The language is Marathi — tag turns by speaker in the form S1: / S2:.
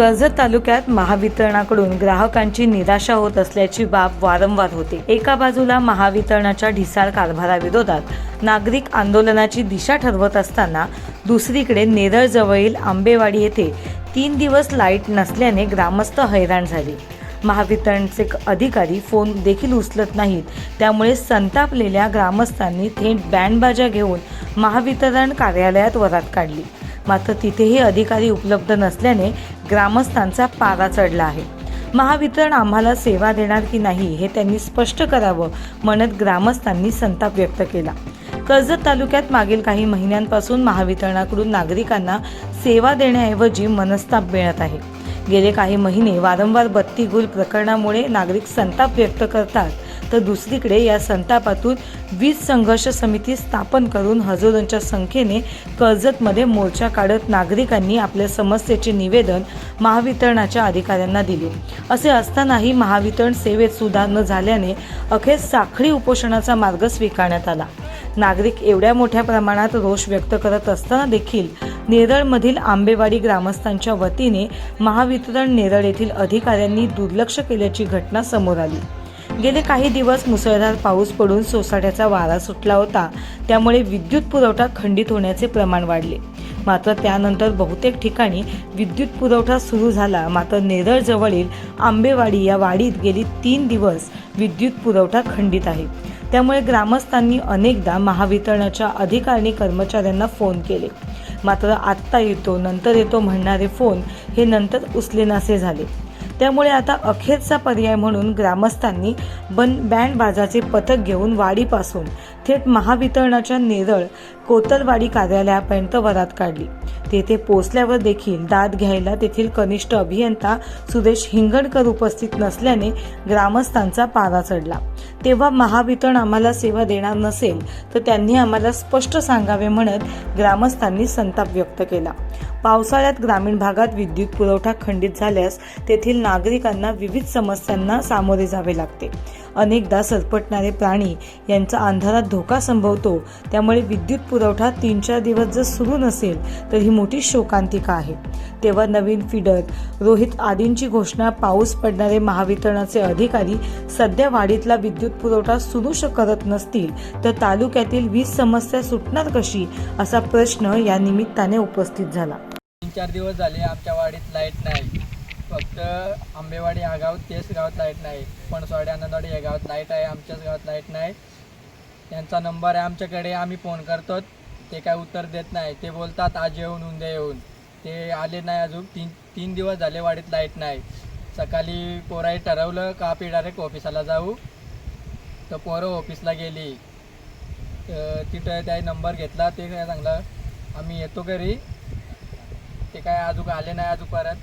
S1: कर्जत तालुक्यात महावितरणाकडून ग्राहकांची निराशा होत असल्याची बाब वारंवार होते. एका बाजूला महावितरणाच्या ढिसाळ कारभाराविरोधात नागरिक आंदोलनाची दिशा ठरवत असताना दुसरीकडे नेरळजवळील आंबेवाडी येथे तीन दिवस लाइट नसल्याने ग्रामस्थ हैराण झाले. महावितरणचे अधिकारी फोन देखील उचलत नाहीत. त्यामुळे संतापलेल्या ग्रामस्थांनी थेट बँडबाजा घेऊन महावितरण कार्यालयात वरात काढली. मात्र तिथेही अधिकारी उपलब्ध नसल्याने ग्रामस्थांचा पारा चढला आहे. महावितरण आम्हाला सेवा देणार की नाही हे त्यांनी स्पष्ट करावं म्हणत ग्रामस्थांनी संताप व्यक्त केला. कर्जत तालुक्यात मागील काही महिन्यांपासून महावितरणाकडून नागरिकांना सेवा देण्याऐवजी मनस्ताप मिळत आहे. गेले काही महिने वारंवार बत्ती गुल प्रकरणामुळे नागरिक संताप व्यक्त करतात तर दुसरीकडे या संतापातून वीज संघर्ष समिती स्थापन करून हजारोंच्या संख्येने कर्जतमध्ये मोर्चा काढत नागरिकांनी आपल्या समस्येचे निवेदन महावितरणाच्या अधिकाऱ्यांना दिले. असे असतानाही महावितरण सेवेत सुधार न झाल्याने अखेर साखळी उपोषणाचा मार्ग स्वीकारण्यात आला. नागरिक एवढ्या मोठ्या प्रमाणात रोष व्यक्त करत असताना देखील नेरळमधील आंबेवाडी ग्रामस्थांच्या वतीने महावितरण नेरळ येथील अधिकाऱ्यांनी दुर्लक्ष केल्याची घटना समोर आली. गेले काही दिवस मुसळधार पाऊस पडून सोसाट्याचा वारा सुटला होता. त्यामुळे विद्युत पुरवठा खंडित होण्याचे प्रमाण वाढले. मात्र त्यानंतर बहुतेक ठिकाणी विद्युत पुरवठा सुरू झाला. मात्र नेरळ जवळील आंबेवाडी या वाडीत गेली तीन दिवस विद्युत पुरवठा खंडित आहे. त्यामुळे ग्रामस्थांनी अनेकदा महावितरणाच्या अधिकारी कर्मचाऱ्यांना फोन केले. मात्र आत्ता येतो नंतर येतो म्हणणारे फोन हे नंतर उचलेनासे झाले. त्यामुळे आता अखेरचा पर्याय म्हणून ग्रामस्थांनी बन बँड बाजाचे पथक घेऊन वाडीपासून थेट महावितरणाच्या नेरळ कोतलवाडी कार्यालयापर्यंत वरात काढली. तेथे पोचल्यावर देखील दाद घ्यायला तेथील कनिष्ठ अभियंता सुरेश हिंगणकर उपस्थित नसल्याने ग्रामस्थांचा पारा चढला. तेव्हा महावितरण आम्हाला सेवा देणार नसेल तर त्यांनी आम्हाला स्पष्ट सांगावे म्हणत ग्रामस्थांनी संताप व्यक्त केला. पावसाळ्यात ग्रामीण भागात विद्युत पुरवठा खंडित झाल्यास तेथील नागरिकांना विविध समस्यांना सामोरे जावे लागते. अनेकदा सरपटणारे प्राणी यांचा अंधारात धोका संभवतो. त्यामुळे विद्युत पुरवठा तीन चार दिवस जर सुरू नसेल तर ही मोठी शोकांतिका आहे. तेव्हा नवीन फिडर रोहित आदींची घोषणा पाऊस पडणारे महावितरणाचे अधिकारी सध्या वाडीतला विद्युत पुरवठा सुरू करत नसतील तर तालुक्यातील वीज समस्या सुटणार कशी असा प्रश्न या निमित्ताने उपस्थित झाला.
S2: तीन चार दिवस झाले आमच्या वाडीत लाइट नाही. आंबेवाडी ह्या गावात तेच गावात लाइट नाही. पणसवाडी आनंदवाडी या गावात लाइट आहे आमच्याच गावात लाइट नाही. त्यांचा नंबर आहे आमच्याकडे आम्ही फोन करतो. ते काय उत्तर देत नाही. ते बोलतात आज येऊन उद्या येऊन. ते आले नाही अजून. तीन तीन दिवस झाले वाडीत लाइट नाही. सकाळी पोराही ठरवलं का आपली डायरेक्ट ऑफिसाला जाऊ. तर पोरं ऑफिसला गेली. तर तिथं त्या नंबर घेतला. ते काय सांगलं आम्ही येतो घरी. ते काय अजून आले नाही अजून परत.